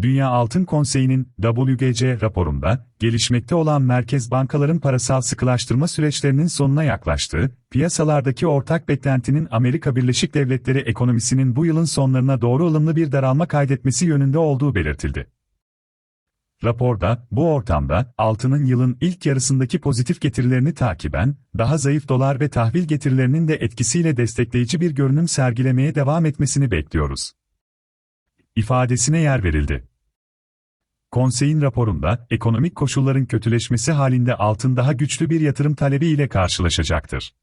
Dünya Altın Konseyi'nin WGC raporunda, gelişmekte olan merkez bankaların parasal sıkılaştırma süreçlerinin sonuna yaklaştığı, piyasalardaki ortak beklentinin Amerika Birleşik Devletleri ekonomisinin bu yılın sonlarına doğru ılımlı bir daralma kaydetmesi yönünde olduğu belirtildi. Raporda, bu ortamda, altının yılın ilk yarısındaki pozitif getirilerini takiben, daha zayıf dolar ve tahvil getirilerinin de etkisiyle destekleyici bir görünüm sergilemeye devam etmesini bekliyoruz. İfadesine yer verildi. Konseyin raporunda, ekonomik koşulların kötüleşmesi halinde altın daha güçlü bir yatırım talebi ile karşılaşacaktır.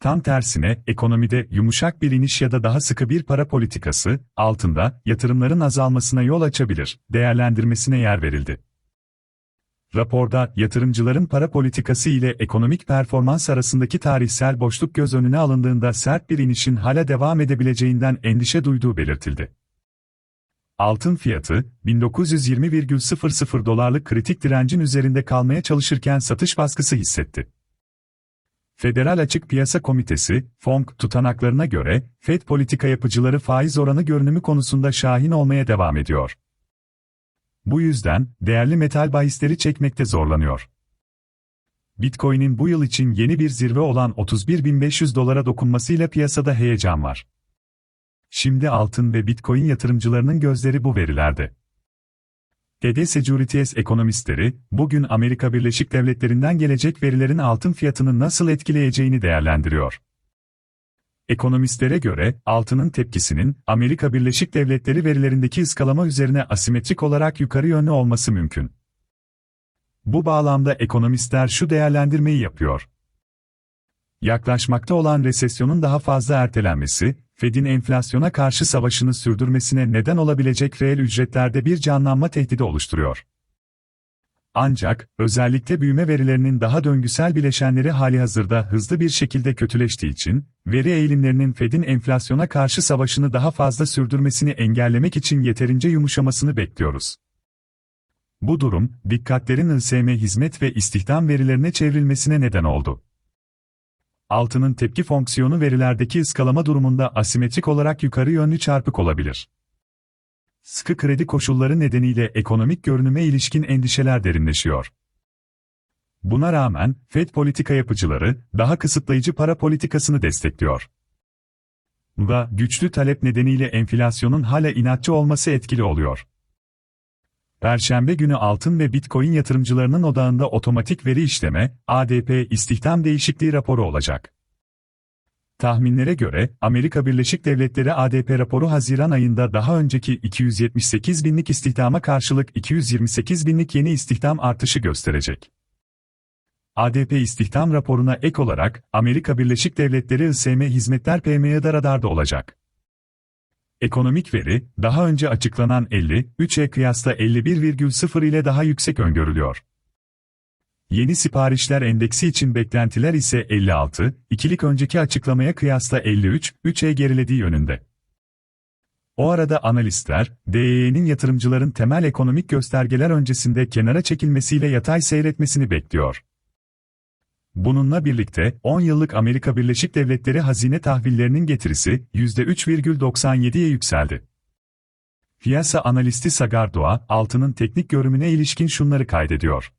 Tam tersine, ekonomide yumuşak bir iniş ya da daha sıkı bir para politikası, altında, yatırımların azalmasına yol açabilir, değerlendirmesine yer verildi. Raporda, yatırımcıların para politikası ile ekonomik performans arasındaki tarihsel boşluk göz önüne alındığında sert bir inişin hala devam edebileceğinden endişe duyduğu belirtildi. Altın fiyatı, 1920,00 dolarlık kritik direncin üzerinde kalmaya çalışırken satış baskısı hissetti. Federal Açık Piyasa Komitesi, FONK tutanaklarına göre, FED politika yapıcıları faiz oranı görünümü konusunda şahin olmaya devam ediyor. Bu yüzden, değerli metal bahisleri çekmekte zorlanıyor. Bitcoin'in bu yıl için yeni bir zirve olan 31.500 dolara dokunmasıyla piyasada heyecan var. Şimdi altın ve Bitcoin yatırımcılarının gözleri bu verilerde. TD Securities ekonomistleri, bugün Amerika Birleşik Devletleri'nden gelecek verilerin altın fiyatını nasıl etkileyeceğini değerlendiriyor. Ekonomistlere göre, altının tepkisinin, Amerika Birleşik Devletleri verilerindeki ıskalama üzerine asimetrik olarak yukarı yönlü olması mümkün. Bu bağlamda ekonomistler şu değerlendirmeyi yapıyor. Yaklaşmakta olan resesyonun daha fazla ertelenmesi, Fed'in enflasyona karşı savaşını sürdürmesine neden olabilecek reel ücretlerde bir canlanma tehdidi oluşturuyor. Ancak, özellikle büyüme verilerinin daha döngüsel bileşenleri hali hazırda hızlı bir şekilde kötüleştiği için, veri eğilimlerinin Fed'in enflasyona karşı savaşını daha fazla sürdürmesini engellemek için yeterince yumuşamasını bekliyoruz. Bu durum, dikkatlerin ISM hizmet ve istihdam verilerine çevrilmesine neden oldu altının tepki fonksiyonu verilerdeki ıskalama durumunda asimetrik olarak yukarı yönlü çarpık olabilir. Sıkı kredi koşulları nedeniyle ekonomik görünüme ilişkin endişeler derinleşiyor. Buna rağmen, FED politika yapıcıları, daha kısıtlayıcı para politikasını destekliyor. Da, güçlü talep nedeniyle enflasyonun hala inatçı olması etkili oluyor. Perşembe günü altın ve Bitcoin yatırımcılarının odağında otomatik veri işleme, ADP istihdam değişikliği raporu olacak. Tahminlere göre, Amerika Birleşik Devletleri ADP raporu Haziran ayında daha önceki 278 binlik istihdama karşılık 228 binlik yeni istihdam artışı gösterecek. ADP istihdam raporuna ek olarak, Amerika Birleşik Devletleri ISM Hizmetler PMI da radarda olacak. Ekonomik veri, daha önce açıklanan 50, 3'e kıyasla 51,0 ile daha yüksek öngörülüyor. Yeni siparişler endeksi için beklentiler ise 56, ikilik önceki açıklamaya kıyasla 53, 3'e gerilediği yönünde. O arada analistler, DEE'nin yatırımcıların temel ekonomik göstergeler öncesinde kenara çekilmesiyle yatay seyretmesini bekliyor. Bununla birlikte 10 yıllık Amerika Birleşik Devletleri hazine tahvillerinin getirisi %3,97'ye yükseldi. Piyasa analisti Sagar altının teknik görünümüne ilişkin şunları kaydediyor.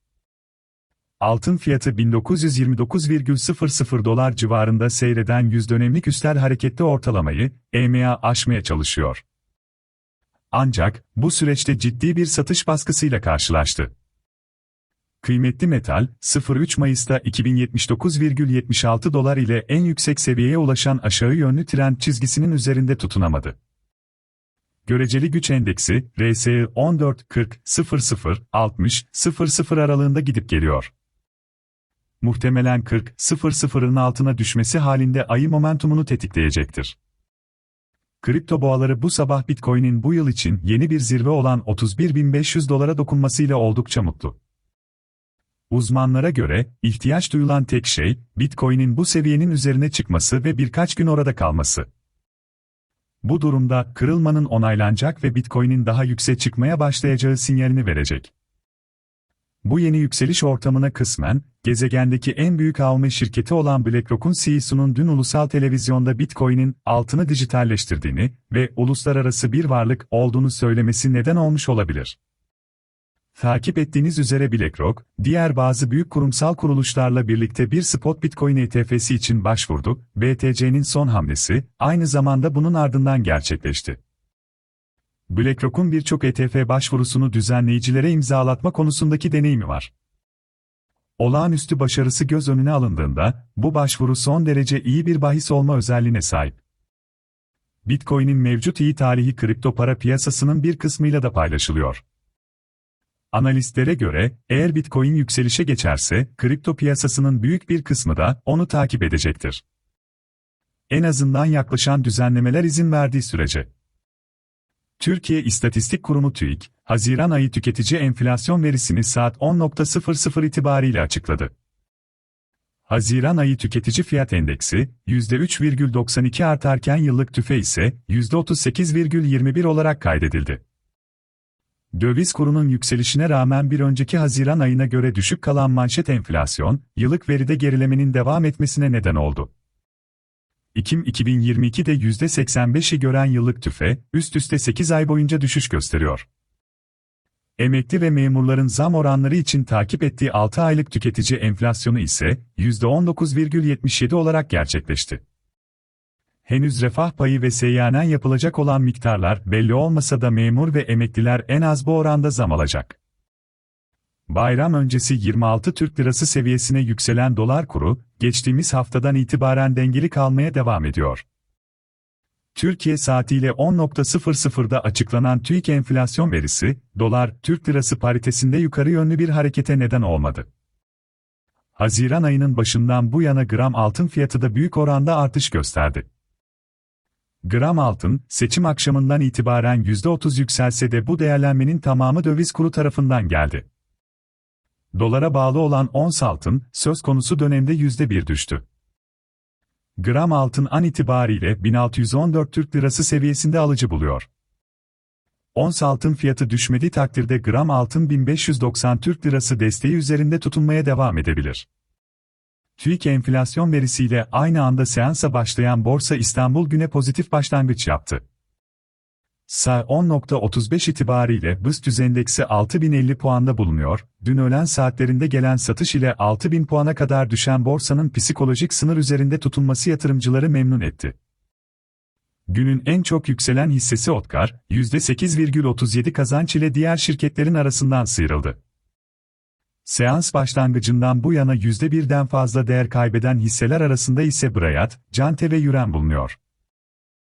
Altın fiyatı 1929,00 dolar civarında seyreden 100 dönemlik üstel hareketli ortalamayı, EMA aşmaya çalışıyor. Ancak, bu süreçte ciddi bir satış baskısıyla karşılaştı. Kıymetli metal, 03 Mayıs'ta 2079,76 dolar ile en yüksek seviyeye ulaşan aşağı yönlü trend çizgisinin üzerinde tutunamadı. Göreceli güç endeksi, RSI 14 40 00 60 00 aralığında gidip geliyor. Muhtemelen 40 00'ın altına düşmesi halinde ayı momentumunu tetikleyecektir. Kripto boğaları bu sabah Bitcoin'in bu yıl için yeni bir zirve olan 31.500 dolara dokunmasıyla oldukça mutlu. Uzmanlara göre, ihtiyaç duyulan tek şey, Bitcoin'in bu seviyenin üzerine çıkması ve birkaç gün orada kalması. Bu durumda, kırılmanın onaylanacak ve Bitcoin'in daha yüksek çıkmaya başlayacağı sinyalini verecek. Bu yeni yükseliş ortamına kısmen, gezegendeki en büyük avme şirketi olan BlackRock'un CEO'sunun dün ulusal televizyonda Bitcoin'in altını dijitalleştirdiğini ve uluslararası bir varlık olduğunu söylemesi neden olmuş olabilir. Takip ettiğiniz üzere BlackRock, diğer bazı büyük kurumsal kuruluşlarla birlikte bir spot Bitcoin ETF'si için başvurdu, BTC'nin son hamlesi, aynı zamanda bunun ardından gerçekleşti. BlackRock'un birçok ETF başvurusunu düzenleyicilere imzalatma konusundaki deneyimi var. Olağanüstü başarısı göz önüne alındığında, bu başvuru son derece iyi bir bahis olma özelliğine sahip. Bitcoin'in mevcut iyi tarihi kripto para piyasasının bir kısmıyla da paylaşılıyor. Analistlere göre, eğer Bitcoin yükselişe geçerse, kripto piyasasının büyük bir kısmı da onu takip edecektir. En azından yaklaşan düzenlemeler izin verdiği sürece. Türkiye İstatistik Kurumu TÜİK, Haziran ayı tüketici enflasyon verisini saat 10.00 itibariyle açıkladı. Haziran ayı tüketici fiyat endeksi, %3,92 artarken yıllık tüfe ise %38,21 olarak kaydedildi. Döviz kurunun yükselişine rağmen bir önceki Haziran ayına göre düşük kalan manşet enflasyon, yıllık veride gerilemenin devam etmesine neden oldu. Ekim 2022'de %85'i gören yıllık tüfe, üst üste 8 ay boyunca düşüş gösteriyor. Emekli ve memurların zam oranları için takip ettiği 6 aylık tüketici enflasyonu ise %19,77 olarak gerçekleşti. Henüz refah payı ve seyyanen yapılacak olan miktarlar belli olmasa da memur ve emekliler en az bu oranda zam alacak. Bayram öncesi 26 Türk Lirası seviyesine yükselen dolar kuru, geçtiğimiz haftadan itibaren dengeli kalmaya devam ediyor. Türkiye saatiyle 10.00'da açıklanan TÜİK enflasyon verisi, dolar-Türk Lirası paritesinde yukarı yönlü bir harekete neden olmadı. Haziran ayının başından bu yana gram altın fiyatı da büyük oranda artış gösterdi. Gram altın, seçim akşamından itibaren %30 yükselse de bu değerlenmenin tamamı döviz kuru tarafından geldi. Dolara bağlı olan ons altın, söz konusu dönemde %1 düştü. Gram altın an itibariyle 1614 Türk Lirası seviyesinde alıcı buluyor. Ons altın fiyatı düşmediği takdirde gram altın 1590 Türk Lirası desteği üzerinde tutunmaya devam edebilir. TÜİK enflasyon verisiyle aynı anda seansa başlayan Borsa İstanbul güne pozitif başlangıç yaptı. SA 10.35 itibariyle BIST endeksi 6050 puanda bulunuyor, dün öğlen saatlerinde gelen satış ile 6000 puana kadar düşen borsanın psikolojik sınır üzerinde tutunması yatırımcıları memnun etti. Günün en çok yükselen hissesi Otkar, %8,37 kazanç ile diğer şirketlerin arasından sıyrıldı. Seans başlangıcından bu yana %1'den fazla değer kaybeden hisseler arasında ise Brayat, Cante ve Yüren bulunuyor.